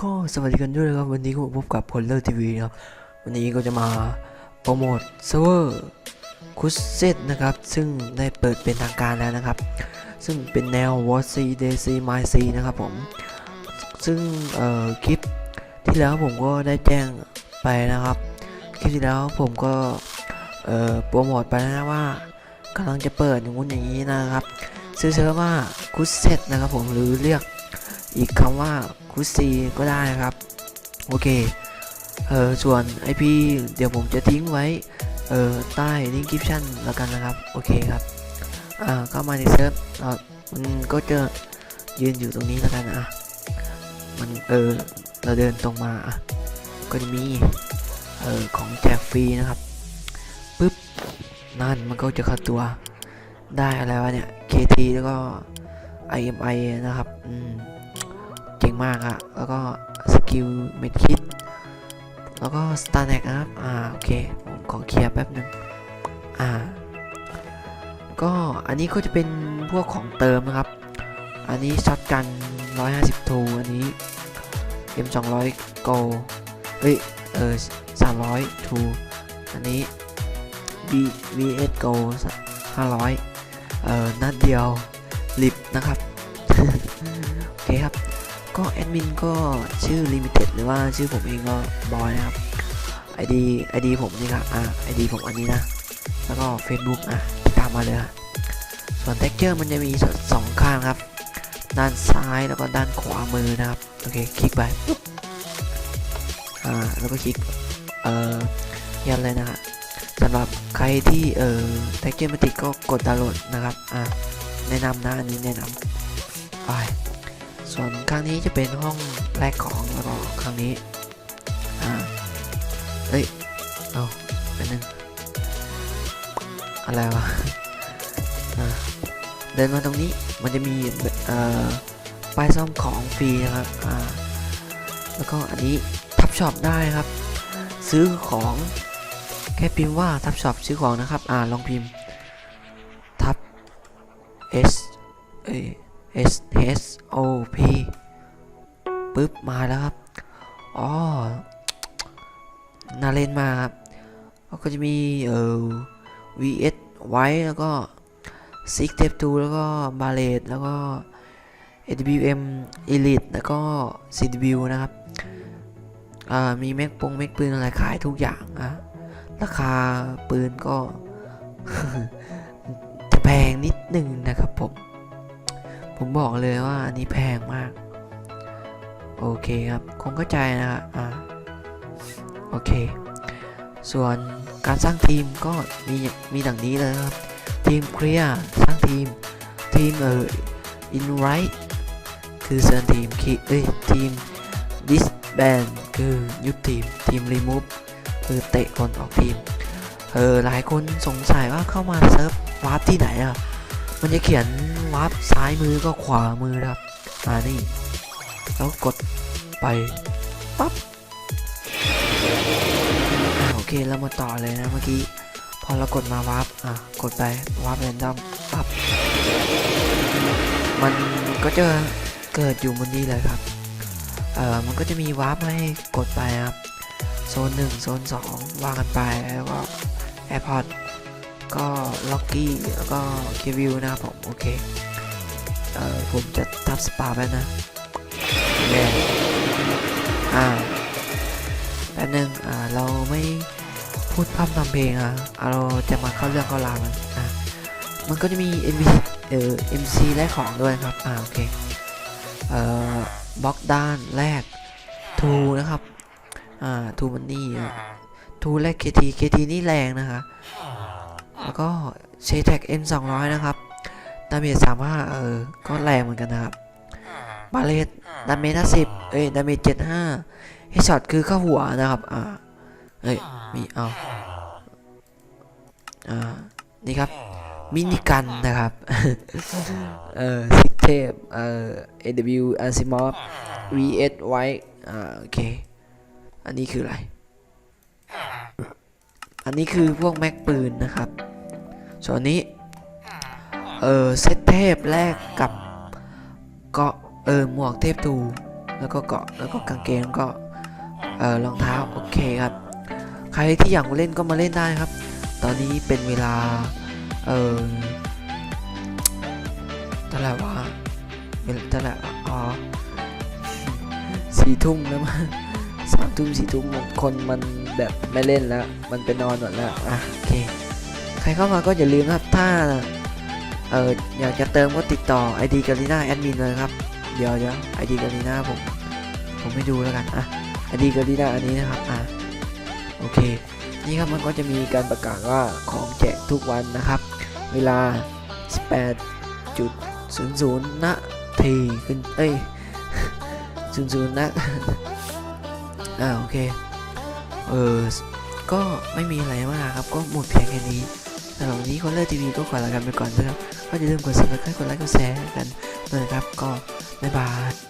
สวัสดีกันด้วยนะครับ วันนี้ก็พบกับพลเลอร์ทีวีนะครับ วันนี้ก็จะมาโปรโมทเซิร์ฟเวอร์คุสเซตนะครับ ซึ่งได้เปิดเป็นทางการแล้วนะครับ ซึ่งเป็นแนว w a c d c m y c นะครับผม ซึ่งคลิปที่แล้วผมก็ได้แจ้งไปนะครับ คลิปที่แล้วผมก็โปรโมทไปนะว่ากำลังจะเปิดอย่างงู้นอย่างนี้นะครับ ซื้อเซิร์ฟว่าคุสเซตนะครับผมหรือเรียก อีกคำว่าคุซีก็ได้นะครับ โอเคเออส่วน IP เดี๋ยวผมจะทิ้งไว้เออใต้ลิงก์คลิปชั่นแล้วกันนะครับ โอเคครับอ่าเข้ามาในเซิร์ฟเรามันก็จะยืนอยู่ตรงนี้แล้วกันอะมันเออเราเดินตรงมาอะก็จะมีเออของแจกฟรีนะครับปึ๊บนั่นมันก็จะเข้าตัวได้อะไรวะเนี่ย KT แล้วก็ IMI นะครับ อืม เจ๋งมากอะแล้วก็สกิลเมดคิด แล้วก็ s t a r n e c นะครับ อ่า โอเค ผมขอเคลียร์แป๊บหนึง อ่า ก็อันนี้ก็จะเป็นพวกของเติมนะครับ อันนี้ช็อตกัน 150ทูอันนี้ M 200 Go เฮ้ย เออ300ทูอันนี้ V VS Go 500 เอ่อ นัดเดียวลิบนะครับ โอเคครับ ก็แอดมินก็ชื่อ Limited หรือว่าชื่อผมเองก็บอยนะครับ ID ID ผมนี่ครับอ่า ID ผมอันนี้นะ แล้วก็ Facebook อะติดตามมาเลยฮะส่วน texture มันจะมีสองข้างครับ ด้านซ้ายแล้วก็ด้านขวามือนะครับ โอเค คลิกไปอ่าแล้วก็คลิกเอ่อยันเลยนะฮะสำหรับใครที่เอ่อ texture ไม่ติดก็กดดาวน์โหลดนะครับ อ่าแนะนำนะอันนี้แนะนำไป ส่วนครั้งนี้จะเป็นห้องแรกของแล้วก็ครั้งนี้อ่าเอ้ยเอาเป็นนึงอะไรวะอ่าเดินมาตรงนี้มันจะมีเอ่อป้ายซ่อมของฟรีนะครับอ่าแล้วก็อันนี้ทับช็อปได้ครับ ซื้อของแค่พิมพ์ว่าทับช็อปซื้อของนะครับ อ่าลองพิมพ์ทับ S เอ้ย S H O P ปึ๊บ มาแล้วครับ อ๋อน่าเล่นมากครับก็จะมีเอ่อ VS ไว้แล้วก็ Six Step 2แล้วก็ b a l l e t แล้วก็ AWM Elite แล้วก็ CW นะครับอ่ามีแม็กปงแม็กปืนอะไรขายทุกอย่างอะราคาปืนก็จะแพงนิดนึงนะครับผม ผมบอกเลยว่าอันนี้แพงมาก โอเคครับ คงเข้าใจนะครับอ่าโอเค ส่วนการสร้างทีมก็มีมีดังนี้เลยครับ ทีมเคลียร์สร้างทีม ทีมเอ่ออินไรท์คือเซิร์นทีมคิเอ้ยทีมดิสแบนคือยุบทีม ทีมรีมูฟคือเตะคนออกทีม เออหลายคนสงสัยว่าเข้ามาเซิร์ฟวาร์ปที่ไหนอะ มันจะเขียนวาร์ปซ้ายมือก็ขวามือนะครับอ่านี่แล้วกดไปปั๊บโอเคเรามาต่อเลยนะเมื่อกี้พอเรากดมาวาร์ปอะกดไปวาร์ปแรนดอมปั๊บมันก็จะเกิดอยู่บนนี้เลยครับเอ่อมันก็จะมีวาร์ปให้กดไปครับโซนหนึ่งโซนสองว่ากันไปแล้วก็ AirPod ก็ล็อกกี้แล้วก็คิวิวนะครับผมโอเคเอ่อผมจะทับสปาไปนะแย่อ่าแป๊บนึงอ่าเราไม่พูดพร่ำทำเพลงอะเราจะมาเข้าเรื่องเข้าราวมันอะมันก็จะมี MC เอ่อ MC แลกของด้วยครับอ่าโอเคเอ่อบล็อกด้านแรกทูนะครับอ่าทูมันนี่อะทูแรก KT KT นี่แรงนะคะ แล้วก็เชแท็ก M 200นะครับดาเมจสามห้าเออ ก็แรงเหมือนกันนะครับ บาเลตดาเมจห้าสิบเอ้ยดาเมจเจ็ดห้าเฮช็อตคือเข้าหัวนะครับ อ่าเอ้ย มีเอาอ่า นี่ครับ มินิกันนะครับ เอ่อซิกเทปเอ่อ AW Asimov VS White อ่า โอเค อันนี้คืออะไร อันนี้คือพวกแม็กปืนนะครับ ส่วนอันนี้ เออเซตเทพแรกกับเกาะเออหมวกเทพทูแล้วก็เกาะแล้วก็กางเกงแล้วก็เอ่อรองเท้าโอเคครับ ใครที่อยากมาเล่นก็มาเล่นได้ครับ ตอนนี้เป็นเวลาเออเท่าไหร่วะเวลาเท่าไหร่วะอ๋อสี่ทุ่มแล้วมั้งสามทุ่มสี่ทุ่มคนมันแบบไม่เล่นแล้ว มันไปนอนหมดแล้วอะโอเค ใครเข้ามาก็อย่าลืมนะครับ ถ้าเอออยากจะเติมก็ติดต่อ ID กาลิน่าแอดมินเลยครับ เดี๋ยวเดี๋ยว ID กาลิน่าผม ผมไม่ดูแล้วกัน อะ ID กาลิน่าอันนี้นะครับ อะ โอเค นี่ครับมันก็จะมีการประกาศว่าของแจกทุกวันนะครับ เวลา 18.00นาทีขึ้น เอ้ย00นะอ่าโอเค เออ ก็ไม่มีอะไรมากครับ ก็หมดเพียงแค่นี้ สำหรับวันนี้คนเลิกทีวีก็ขอลากันไปก่อนนะครับก็อย่าลืมกดซับสไครต์กดไลค์กดแชร์กันด้วยนะครับ ก็บ๊ายบาย